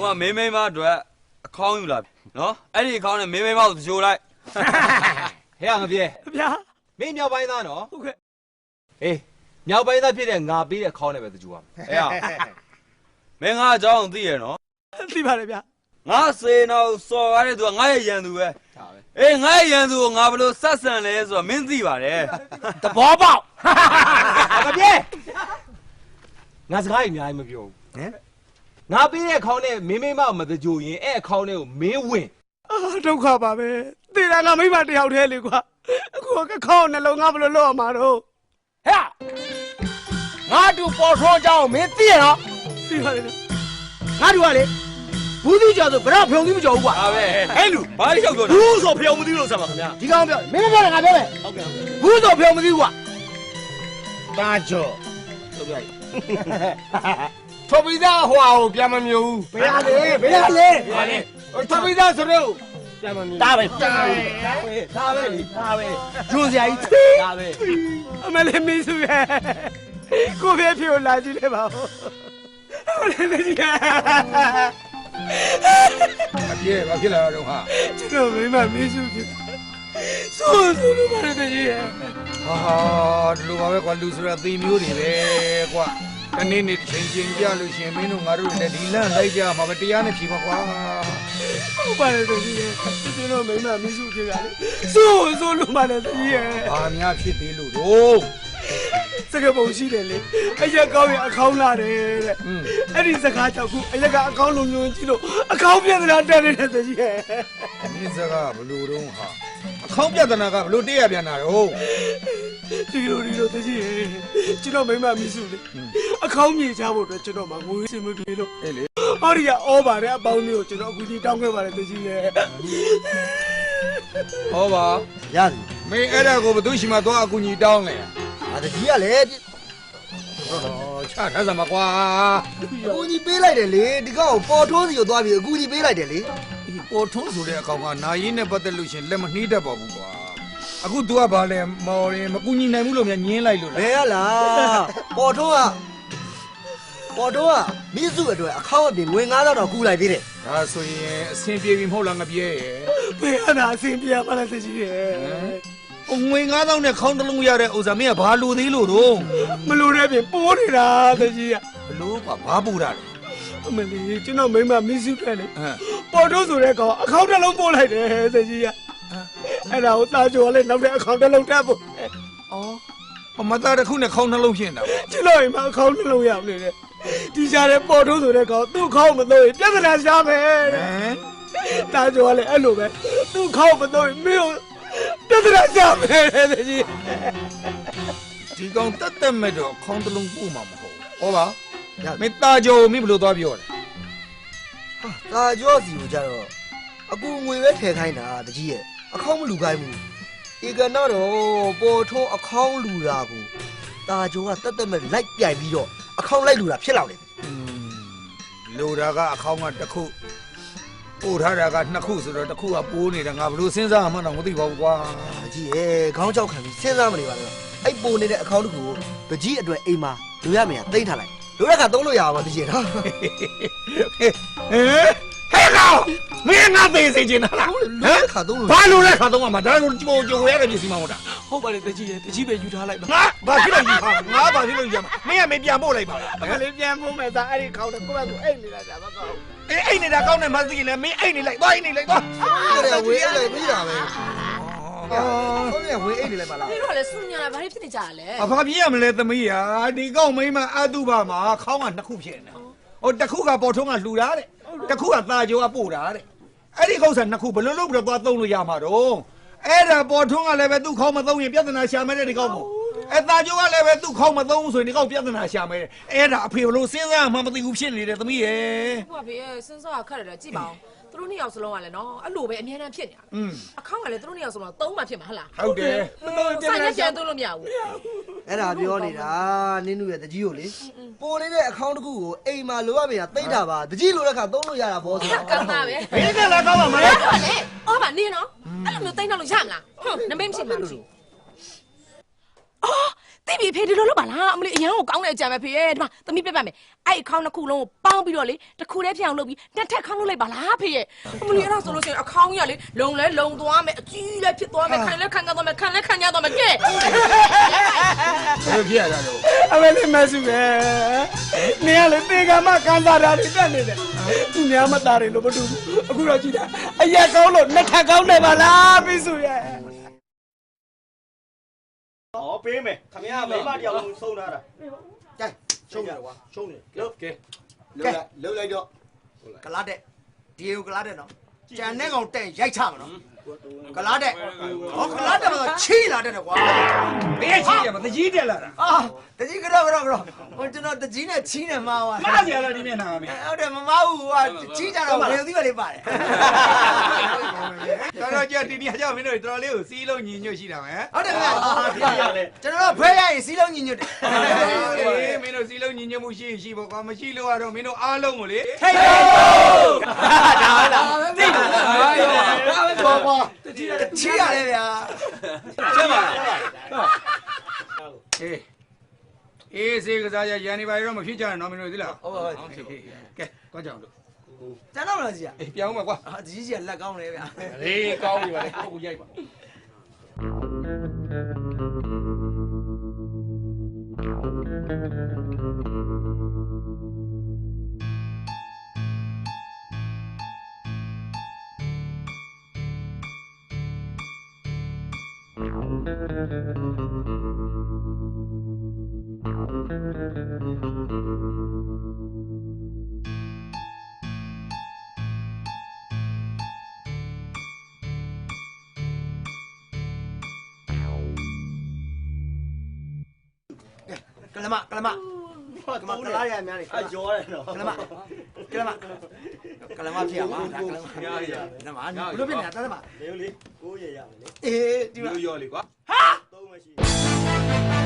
ဟဲ့ဘုံကမင်းမိန်းမအတွက်အခေါင်းယူလာပြီနော်အဲ့ဒီအခေါင်းနဲ့မင်းမိန်းမကိုကြိုလိုက်ဟဲ့ငါပြေဗျာမင်းမြောက်ပိုင်းသားနော်ဟုတ်ကဲ့အေးမြောက်ပိုင်းသားဖြစ်တဲ့ငါပေးတဲ့ခေါင်းနဲ့ပဲသူကြူရမယ်ဟဲ့မင်းငါအကြောင်းသိရနော်သိပါတယ်ဗျာငါစေနော်စော်ရတဲ့သူကငါရဲ့ရန်သူပဲဒါပဲအေးငါရဲ့ရန်သူကိုငါဘယ်လိုဆက်ဆံလဲဆိုတော့မင်းသိပါတယ်သဘောပေါက်ငါပြေငါစကားကြီးအများကြီးမပြောဘူးဟမ် ငါပေးတဲ့ခေါင်းနဲ့မင်းမင်းမမတကြူရင်အဲ့အခေါင်းနဲ့ကိုမင်းဝင်အာဒုက္ခပါပဲသေတာကမိမတယောက်တည်းလေကွာအခုကခေါင်းနှလုံးငါဘယ်လိုလုပ်ရမှာတော့ဟဲ့ငါတို့ပေါ်ထွန်းအကြောင်းကိုမင်းသိရနော်သိပါတယ်ဗျာငါတို့ကလေဘူးသူကြော်ဆိုဘယ်တော့ဖုံသီးမကြော်ဘူးကွာဒါပဲအဲ့လူဘာလို့ရောက်တော့လဲဘူးဆိုဖုံမသီးလို့ဆက်ပါခင်ဗျာဒီကောင်ပြောမင်းမပြောနဲ့ငါပြောမယ်ဟုတ်ကဲ့ဘူးဆိုဖုံမသီးကွာတာကြော်ဆိုပြလိုက် ထော်ပီသားဟွာကိုပြန်မမျိုးဘူးဘယ်ရလဲဘယ်ရလဲဟာလေထော်ပီသားဆိုတော့ပြန်မမျိုးဒါပဲဒါပဲဒါပဲဒါပဲဒါပဲဂျွန်စရာကြီးဒါပဲအမလေးမင်းစုရဲ့ကိုပဲဖြိုလာကြည့်လေပါဦးအမလေးမင်းကြီးအပြည့်ဘာဖြစ်လာတော့ဟာကျွန်တော်မိမမင်းစုဖြစ်ဆိုးဆိုးလို့ပါတယ်တကြီးရဲ့ဟာဒီလိုပါပဲကွာလူဆိုတာသေမျိုးတွေပဲကွာ တနေ့နေ့တစ်ချိန်ချင်းကြလို့ရှရင်မင်းတို့ငါတို့လည်းဒီလန့်လိုက်ကြမှာပဲတရားနဲ့ဖြေပါကွာဟုတ်ပါတယ်တကြီးရဲ့ကျွန်တော်မိမမင်းစုဖြစ်တာလေဆိုးဆိုးလို့ပါတယ်တကြီးရဲ့ဘာများဖြစ်သေးလို့တော့ စကပုံရှိတယ်လေအရက်ကောင်းရင်အခေါင်းလာတယ်တဲ့อืมအဲ့ဒီစကားကြောင့်ခုအရက်ကအကောင်းလုံးညွန်ကြည့်လို့အကောင်းပြဿနာတက်နေတဲ့တကြီးရဲ့ဒီစကားဘလို့တော့ဟာအခေါင်းပြဿနာကဘလို့တရားပြန်တာတော့ဒီလိုဒီလိုတကြီးရဲ့ကျွန်တော်မိမမီးစုလေအကောင်းမြေချဖို့အတွက်ကျွန်တော်မှငွေစင်မပြေလို့အေးလေဟောဒီကဩပါတယ်အပေါင်းလေးကိုကျွန်တော်အခုကြီးတောင်းခဲ့ပါတယ်တကြီးရဲ့ဟောပါရတယ်မင်းအဲ့ဒါကိုဘသူရှိမှသွားအကူကြီးတောင်းလဲ။အ တကြီးကလည်းဟောချထားစမ်းပါကွာအကူကြီးပေးလိုက်တယ်လေဒီကောင်ကိုပေါ်ထိုးစီကိုသွားပြီးအကူကြီးပေးလိုက်တယ်လေဒီပေါ်ထုံးဆိုတဲ့အကောင်ကနာယင်းနဲ့ပတ်သက်လို့ရှရင်လက်မနှီးတတ်ပါဘူးကွာအခု तू ကဘာလဲမော်ရင်မကူညီနိုင်ဘူးလို့များညင်းလိုက်လို့ဘလားယ်ရလားပေါ်ထိုးကပေါ်ထိုးကမိစုအတွက်အခေါက်အပြင်ငွေ9000တော့ကူလိုက်သေးတယ်ဒါဆိုရင်အဆင်ပြေပြီမဟုတ်လားငပြဲရဲ့ဘယ်အနာအစင်ပြပါလဲတကြီးရဲ့ဟို ငွေ9000နဲ့ခေါင်းတစ်လုံးရတဲ့ဥစ္စာမင်းကဘာလိုသေးလို့တော့မလို့တဲ့ပြင်ပိုးနေတာတကြီးရဲ့ဘလို့ကွာဘာပူတာလဲအမလီကျွန်တော်မိမမီးစုတယ်လေဟမ်ပေါ်တော့ဆိုတဲ့ကောင်အကောင့်တစ်လုံးပို့လိုက်တယ်တကြီးရဲ့အဲ့ဒါကိုတာကျော်လည်းနောက်တဲ့အကောင့်တစ်လုံးတက်ဖို့ပမသားတစ်ခုနဲ့ခေါင်းနှလုံးဖြစ်နေတာပေါ့ကျွန်တော်အိမ်မှာအကောင့်တစ်လုံးရနေတယ်ဒီကြားတဲ့ပေါ်တော့ဆိုတဲ့ကောင်သူ့ခေါင်းမတော့ရင်ပြဿနာရှာမယ်တဲ့ဟမ်တာကျော်ကလည်းအဲ့လိုပဲသူ့ခေါင်းမတော့ရင်မင်းကို ပြဿနာရှာမယ်တဲ့တကြီး ဒီကောင်တက်တက်မဲ့တော့ခေါင်းတစ်လုံးပို့မှာမဟုတ်ဘူးဟောပါမင်းตาကြောမင်းဘလို့သွားပြောတယ် ဟာသာကြောစီကိုကြတော့အကူငွေပဲထည့်ခိုင်းတာတကြီးရဲ့အခေါက်မလူခိုင်းဘူးဒီကနောက်တော့ပေါ်ထိုးအခေါက်လူတာကိုတာကျော်ကတက်တက်မဲ့လိုက်ပြိုင်ပြီးတော့အခေါက်လိုက်လူတာဖြစ်လာတယ် อืมလိုတာကအခေါင်းကတစ်ခု ပို့ထားတာကနှစ်ခုဆိုတော့တစ်ခုကပိုးနေတာငါဘလို့စဉ်းစားမှန်းတော့မသိပါဘူးကွာတကြီးရဲ့ခေါင်းကြောက်ခံပြီးစဉ်းစားမနေပါနဲ့အဲ့ပိုနေတဲ့အခေါက်တစ်ခုကိုတကြီးအတွက်အိမ်မှာလူရမယ်တိမ့်ထားလိုက်လူရကသုံးလို့ရပါမတကြီးနော်ဟဲ့ဟဲ့ကောင်မင်းငါသေးစေချင်တာလားဟမ်ခါသုံးလို့ဘာလို့လဲခါတော့မှဒါကိုကြိုကြိုရတဲ့ပစ္စည်းမှမဟုတ်တာဟုတ်ပါတယ်တကြီးရဲ့တကြီးပဲယူထားလိုက်ပါငါဘာဖြစ်လို့ယူဟာငါဘာဖြစ်လို့ယူရမှာမင်းကမင်းပြန်ပို့လိုက်ပါလားအမလေးပြန်ဖို့မယ်သားအဲ့ဒီခေါင်းတစ်ခုကကိုအိတ်နေတာကြာမကောင်း အေးအိတ်နေတာကောင်းတယ်မသိရင်လည်းမင်းအိတ်နေလိုက်သွားအိတ်နေလိုက်သွားအဲ့ဒါဝေးအဲ့ဒါပြီးတာပဲဟုတ်ကဲ့ဝေးအိတ်နေလိုက်ပါလားပြီးတော့လေစူညာလာဘာဖြစ်နေကြလဲအဖပြင်းရမလဲသမီးရာဒီကောက်မိမအတုပမှာခေါင်းကနှစ်ခုဖြစ်နေတာဟိုတစ်ခုကပေါ်ထုံးကလှူတာတဲ့တစ်ခုကตาကျော်ကပို့တာတဲ့အဲ့ဒီကောက်စားနှစ်ခုဘယ်လိုလုပ်ပြီးတော့သွားသုံးလို့ရမှာတော့အဲ့ဒါပေါ်ထုံးကလည်းပဲသူ့ခေါင်းမသုံးရင်ပြဿနာရှာမဲတဲ့ဒီကောက်ကို အဲตาကျော်ကလည်းပဲသူ့ခေါင်းမသုံးဘူးဆိုရင်ဒီကောင်ပြဿနာရှာမယ်အဲ့ဒါအဖေလို့စဉ်းစားမှမသိဘူးဖြစ်နေတယ်သမီးရဲ့ဟုတ်ပါပြီစဉ်းစားခက်တယ်ကြည့်ပါဦးသူတို့နှစ်ယောက်စလုံးကလည်းနော်အဲ့လိုပဲအများအားဖြစ်နေတာအခောင်းကလည်းသူတို့နှစ်ယောက်စလုံးသုံးမှဖြစ်မှာဟုတ်လားဟုတ်တယ်ဆိုင်ရပြန်သုံးလို့မရဘူးအဲ့ဒါပြောနေတာနင်းနုရဲ့တကြီးကိုလေပိုလေးတဲ့အခောင်းတစ်ခုကိုအိမ်မှာလိုရမယ်ကတိတ်တာပါတကြီးလိုတဲ့ခါသုံးလို့ရတာဘောဆိုတော့ကောင်းတာပဲဘေးကလည်းကောင်းပါမလားဟုတ်ပါလေအော်ပါနင်းနော်အဲ့လိုမျိုးတိတ်တော့လို့ရမလားဟွန်းနမိတ်ဖြစ်မှာမရှိဘူး အော်တိပြီဖေဒီလိုလုပ်ပါလားအမလေးအရန်ကိုကောင်းတဲ့အကြံပဲဖေရဲ့ဒီမှာသမီးပြတ်ပတ်မယ်အဲ့အခေါင်းတစ်ခုလုံးကိုပေါင်းပြီးတော့လေတစ်ခုတည်းဖြစ်အောင်လုပ်ပြီးတစ်ထက်ခေါင်းလုပ်လိုက်ပါလားဖေရဲ့အမလေးအဲ့ဒါဆိုလို့ရှိရင်အခေါင်းကြီးကလေလုံလဲလုံသွားမယ်အကြီးလဲဖြစ်သွားမယ်ခံလဲခံကြသွားမယ်ခံလဲခံကြသွားမယ်ကဲဘယ်လိုဖြစ်ရတာတော့အမေလေးမဆုပဲနေရလေတေကမကန်စားတာတွေတက်နေတယ်သူများမသားတယ်လို့မတူဘူးအခုတော့ကြည့်တာအရက်ကောင်းလို့နှစ်ထပ်ကောင်းတယ်ပါလားပြစုရဲ့ ဟောပေးမယ်ခမရမိမတယောက်လုံးဆုံးထားတာကြိုင်ရှုံးရကွာရှုံးနေလို့ကဲလုတ်လိုက်လုတ်လိုက်တော့ကလားတဲ့ဒီကိုကလားတဲ့နော် ကြံတဲ့ကောင်တဲ့ရိုက်ချမှာနော်ကလားတဲ့ဟောကလားတဲ့မှာချီလာတဲ့ကွာဘယ်ချီရမတကြီးတက်လာတာအာတကြီးကတော့ကတော့ကတော့ဟိုကျွန်တော်တကြီးနဲ့ချီနဲ့မှားပါမစီရလားဒီမျက်နှာမင်းဟုတ်တယ်မမဟုတ်ဘူးဟာချီကြတော့ဘယ်သူကလေးပါတယ်တော်တော်ကြာဒီနေ့ကြောင့်မင်းတို့တော်တော်လေးကိုစီးလုံးညီညွတ်ရှိတာပဲဟုတ်တယ်ခင်ဗျာကျွန်တော်တို့ဖဲရရင်စီးလုံးညီညွတ်တယ်အေးမင်းတို့စီးလုံးညီညွတ်မှုရှိရှိပေါ့ကွာမရှိလို့ကတော့မင်းတို့အားလုံးကိုလေထိတ်ပါ ဒါလားသိတယ် ဒါပဲတော့ကွာ ချီရတယ်ဗျာချက်ပါအေးအေးစေကစားရရန်နေပါတော့မဖြစ်ကြနဲ့နော်မင်းတို့သိလားဟုတ်ပါဟုတ်ကဲတော့ကြောင်လို့ကျွန်တော်လည်းစီရအေးပြောင်းပါကွာအာတကြီးစီကလက်ကောင်းတယ်ဗျာအေးကောင်းပြီပါလေဟုတ်ကူရိုက်ပါ ကလမကလမကမကလားရအများကြီးအကျော်တယ်နော်ကလမကလမကလမဖြစ်ရမှာဒါကလမရရရကလမဘလို့ဖြစ်နေတာကလမလေလေကိုရရမယ်လေအေးဒီမှာလူရော်လေကွာသုံးမရှိ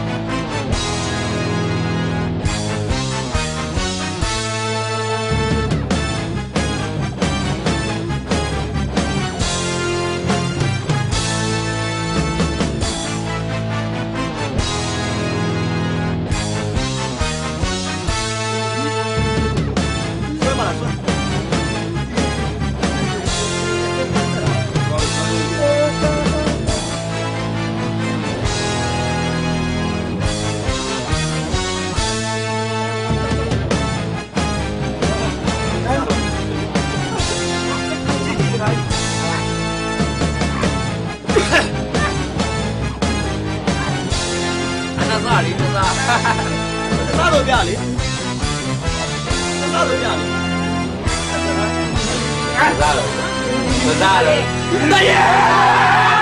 စားလေးနာစားစားလို့ပြလေစားလို့ပြလေနာစားလို့နာစားလို့